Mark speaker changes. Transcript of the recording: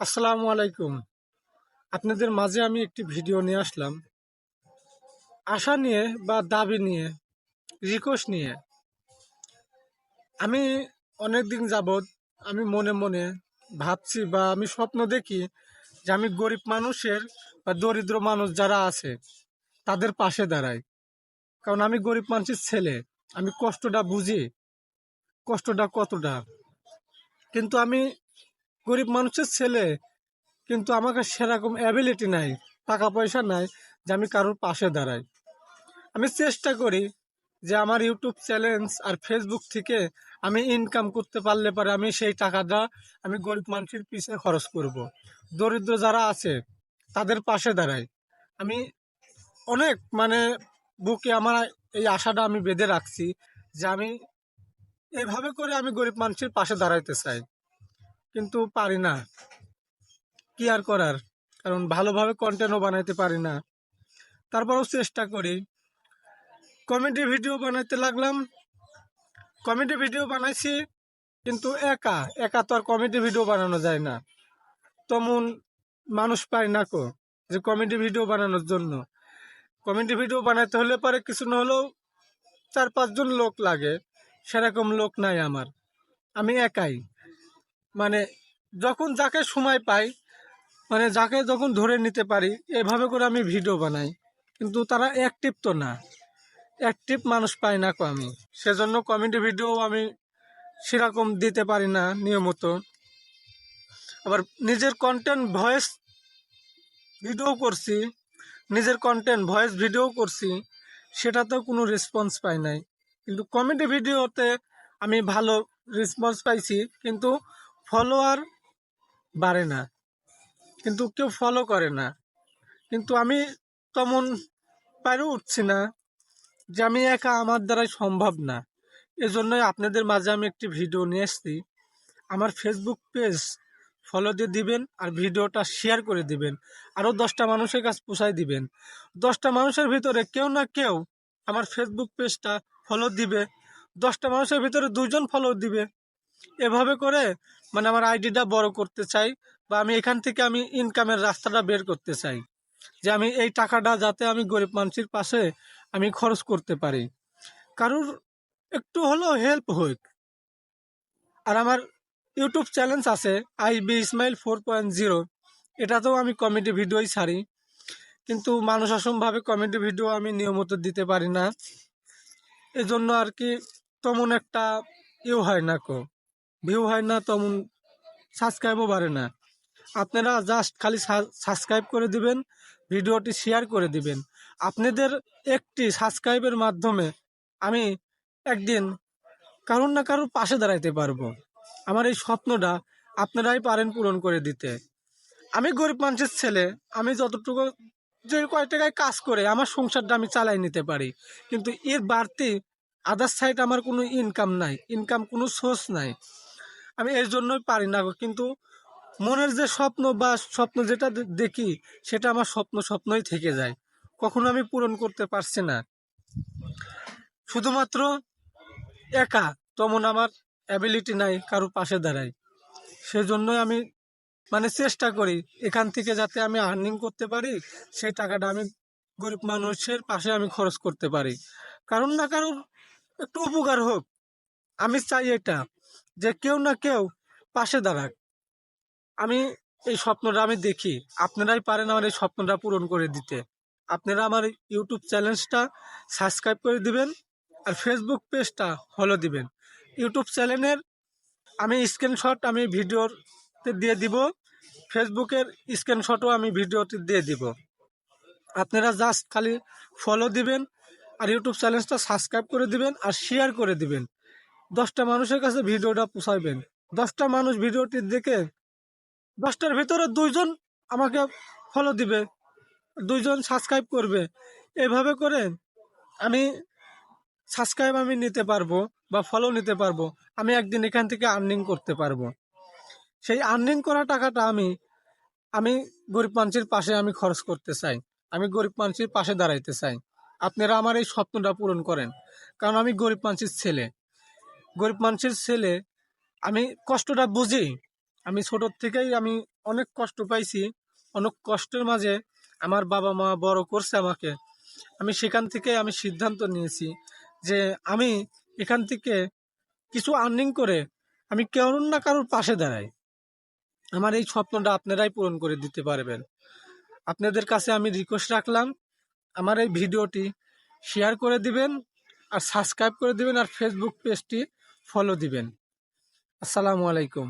Speaker 1: আসসালামু আলাইকুম। আপনাদের মাঝে আমি একটি ভিডিও নিয়ে আসলাম। আশা নিয়ে বা দাবি নিয়ে রিকোয়েস্ট নিয়ে। আমি অনেক দিন যাবৎ আমি মনে মনে ভাবছি বা আমি স্বপ্ন দেখি যে আমি গরিব মানুষের বা দরিদ্র মানুষ যারা আছে, তাদের পাশে দাঁড়াই। কারণ আমি গরিব মানুষের ছেলে, আমি কষ্টটা বুঝি। কষ্টটা কতটা? কিন্তু আমি গরিব মানুষের ছেলে, কিন্তু আমাকে সেরকম অ্যাবিলিটি নাই টাকা পয়সা নাই যে আমি কারোর পাশে দাঁড়াই। আমি চেষ্টা করি যে আমার ইউটিউব চ্যানেল আর ফেসবুক থেকে আমি ইনকাম করতে পারলে পরে আমি সেই টাকাটা আমি গরিব মানুষের পিছিয়ে খরচ করব। দরিদ্র যারা আছে, তাদের পাশে দাঁড়াই। আমি অনেক মানে বুকে আমার এই আশাটা আমি বেঁধে রাখছি যে আমি এভাবে করে আমি গরিব মানুষের পাশে দাঁড়াইতে চাই। কিন্তু পারি না। কি আর করার? কারণ ভালোভাবে কন্টেন্টও বানাইতে পারি না। তারপরেও চেষ্টা করি। কমেডি ভিডিও বানাইতে লাগলাম। কমেডি ভিডিও বানাইছি, কিন্তু একা। একা তো আর কমেডি ভিডিও বানানো যায় না। তেমন মানুষ পায় না কো, যে কমেডি ভিডিও বানানোর জন্য। কমেডি ভিডিও বানাইতে হলে পরে কিছু না হলেও চার পাঁচজন লোক লাগে। সেরকম লোক নাই আমার। আমি একাই। মানে যখন যাকে সময় পাই মানে যাকে যখন ধরে নিতে পারি, এভাবে করে আমি ভিডিও বানাই। কিন্তু তারা অ্যাক্টিভ তো না। অ্যাক্টিভ মানুষ পাই না আমি। সেজন্য কমেডি ভিডিও আমি সেরকম দিতে পারি না নিয়মিত। আবার নিজের কন্টেন্ট ভয়েস ভিডিও করছি, নিজের কন্টেন্ট ভয়েস ভিডিও করছি সেটাতেও কোনো রেসপন্স পাই নাই। কিন্তু কমেডি ভিডিওতে আমি ভালো রেসপন্স পাইছি, কিন্তু ফলোয়ার বাড়ে না। কিন্তু কেউ ফলো করে না। কিন্তু আমি তেমন পারে উঠছি না যে আমি একা আমার দ্বারাই সম্ভব না। এজন্যই আপনাদের মাঝে আমি একটি ভিডিও নিয়ে এসেছি। আমার ফেসবুক পেজ ফলো দিয়ে দিবেন আর ভিডিওটা শেয়ার করে দিবেন। আরও দশটা মানুষের কাছে পোষায় দিবেন। দশটা মানুষের ভিতরে কেউ না কেউ আমার ফেসবুক পেজটা ফলো দিবে। দশটা মানুষের ভিতরে দুজন ফলো দিবে। এভাবে করে মানে আমার আইডিটা বড় করতে চাই বা আমি এখান থেকে আমি ইনকামের রাস্তাটা বের করতে চাই যে আমি এই টাকাটা যাতে আমি গরিব মানুষের পাশে আমি খরচ করতে পারি। কারোর একটু হলেও হেল্প হোক। আর আমার ইউটিউব চ্যানেল আছে I B Ismail four point zero এটাতেও আমি কমেডি ভিডিওই ছাড়ি। কিন্তু মানুষ অসমভাবে কমেডি ভিডিও আমি নিয়মিত দিতে পারি না। এজন্য আর কি তেমন একটা ইউ হয় না কো। ভিউ হয় না, তেমন সাবস্ক্রাইবও বাড়ে না। আপনারা জাস্ট খালি সাবস্ক্রাইব করে দিবেন, ভিডিওটি শেয়ার করে দিবেন। আপনাদের একটি সাবস্ক্রাইবের মাধ্যমে আমি একদিন কারোর না কারোর পাশে দাঁড়াইতে পারব। আমার এই স্বপ্নটা আপনারাই পারেন পূরণ করে দিতে। আমি গরিব মানুষের ছেলে, আমি যতটুকু যে কয় টাকায় কাজ করে, আমার সংসারটা আমি চালাই নিতে পারি। কিন্তু এর বাড়তি আদার সাইড আমার কোনো ইনকাম নাই ইনকাম কোনো সোর্স নাই। আমি এর জন্যই পারি না কিন্তু মনের যে স্বপ্ন বা স্বপ্ন যেটা দেখি, সেটা আমার স্বপ্ন স্বপ্নই থেকে যায়। কখনো আমি পূরণ করতে পারছি না। শুধুমাত্র একা তেমন আমার অ্যাবিলিটি নাই, কারও পাশে দাঁড়াই সেজন্যই আমি মানে চেষ্টা করি, এখান থেকে যাতে আমি আর্নিং করতে পারি, সেই টাকাটা আমি গরিব মানুষের পাশে আমি খরচ করতে পারি। কারণ না কারণ একটু উপকার হোক, আমি চাই এটা। যে কেউ না কেউ পাশে দাঁড়াক। আমি এই স্বপ্নটা আমি দেখি। আপনারাই পারেন আমার এই স্বপ্নটা পূরণ করে দিতে। আপনারা আমার ইউটিউব চ্যানেলটা সাবস্ক্রাইব করে দিবেন আর ফেসবুক পেজটা ফলো দিবেন। ইউটিউব চ্যানেলের আমি স্ক্রিনশট আমি ভিডিওতে দিয়ে দিব। ফেসবুকের স্ক্রিনশটও আমি ভিডিওতে দিয়ে দিব। আপনারা জাস্ট খালি ফলো দিবেন আর ইউটিউব চ্যানেলটা সাবস্ক্রাইব করে দিবেন আর শেয়ার করে দিবেন। দশটা মানুষের কাছে ভিডিওটা পোষাইবেন। দশটা মানুষ ভিডিওটি দেখে দশটার ভিতরে দুইজন আমাকে ফলো দিবে, দুইজন সাবস্ক্রাইব করবে। এভাবে করে আমি সাবস্ক্রাইব আমি নিতে পারব বা ফলো নিতে পারব। আমি একদিন এখান থেকে আর্নিং করতে পারব। সেই আর্নিং করা টাকাটা আমি আমি গরিব মানুষের পাশে আমি খরচ করতে চাই। আমি গরিব মানুষের পাশে দাঁড়াইতে চাই। আপনারা আমার এই স্বপ্নটা পূরণ করেন। কারণ আমি গরিব মানুষের ছেলে। গরিব মানুষের ছেলে, আমি কষ্টটা বুঝি। আমি ছোটোর থেকেই আমি অনেক কষ্ট পাইছি। অনেক কষ্টের মাঝে আমার বাবা মা বড় করছে আমাকে। আমি সেখান থেকে আমি সিদ্ধান্ত নিয়েছি যে আমি এখান থেকে কিছু আর্নিং করে আমি কেমন না কারোর পাশে দাঁড়াই। আমার এই স্বপ্নটা আপনারাই পূরণ করে দিতে পারবেন। আপনাদের কাছে আমি রিকোয়েস্ট রাখলাম, আমার এই ভিডিওটি শেয়ার করে দিবেন, আর সাবস্ক্রাইব করে দিবেন, আর ফেসবুক পেজটি ফলো দিবেন। আসসালামু আলাইকুম।